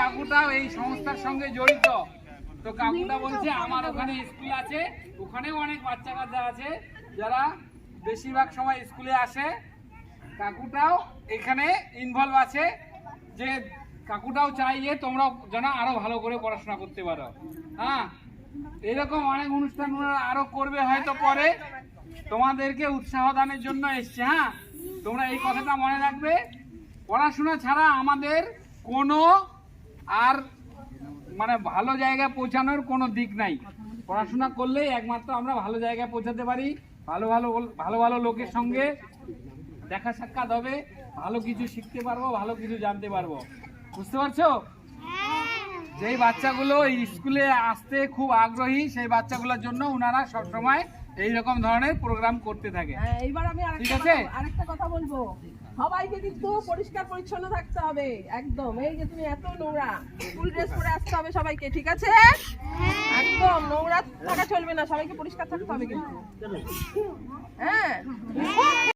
কাকুটাও এই সংস্থার সঙ্গে জড়িত। তো কাকুটা বলছে, আমার ওখানে স্কুল আছে, ওখানেও অনেক বাচ্চা কাচ্চা আছে, যারা বেশিরভাগ সময় স্কুলে আসে। কাকুটাও এখানে ইনভলভ আছে। যে কাকুটাও চাই যে তোমরা যেন আরও ভালো করে পড়াশোনা করতে পারো। হ্যাঁ এরকম অনেক অনুষ্ঠান আরও করবে হয়তো পরে। তোমাদেরকে উৎসাহ দানের জন্য এসছে হ্যাঁ? তোমরা এই কথাটা মনে রাখবে। পড়াশোনা ছাড়া আমাদের কোনো আর মানে ভালো জায়গায় পৌঁছানোর কোনো দিক নাই। পড়াশোনা করলেই একমাত্র আমরা ভালো জায়গায় পৌঁছাতে পারি। ভালো ভালো ভালো ভালো লোকের সঙ্গে দেখা সাক্ষাৎ হবে। ভালো কিছু শিখতে পারব ভালো কিছু জানতে পারব। বুঝতে পারছ? যেই বাচ্চাগুলো স্কুলে আসতে খুব আগ্রহী সেই বাচ্চাগুলোর জন্য ওনারা সবসময় এই রকম ধরনের প্রোগ্রাম করতে থাকে। হ্যাঁ, এইবার আমি আরেকটা ঠিক আছে? আরেকটা কথা বলব। সবাইকে কিন্তু পরিষ্কার পরিচ্ছন্ন থাকতে হবে। একদম। এই যে তুমি এত নোংরা। ফুল ড্রেস পরে আসতে হবে সবাইকে, ঠিক আছে? একদম, নোংরা থাকা চলবে না। সবাইকে পরিষ্কার থাকতে হবে কিন্তু। হ্যাঁ।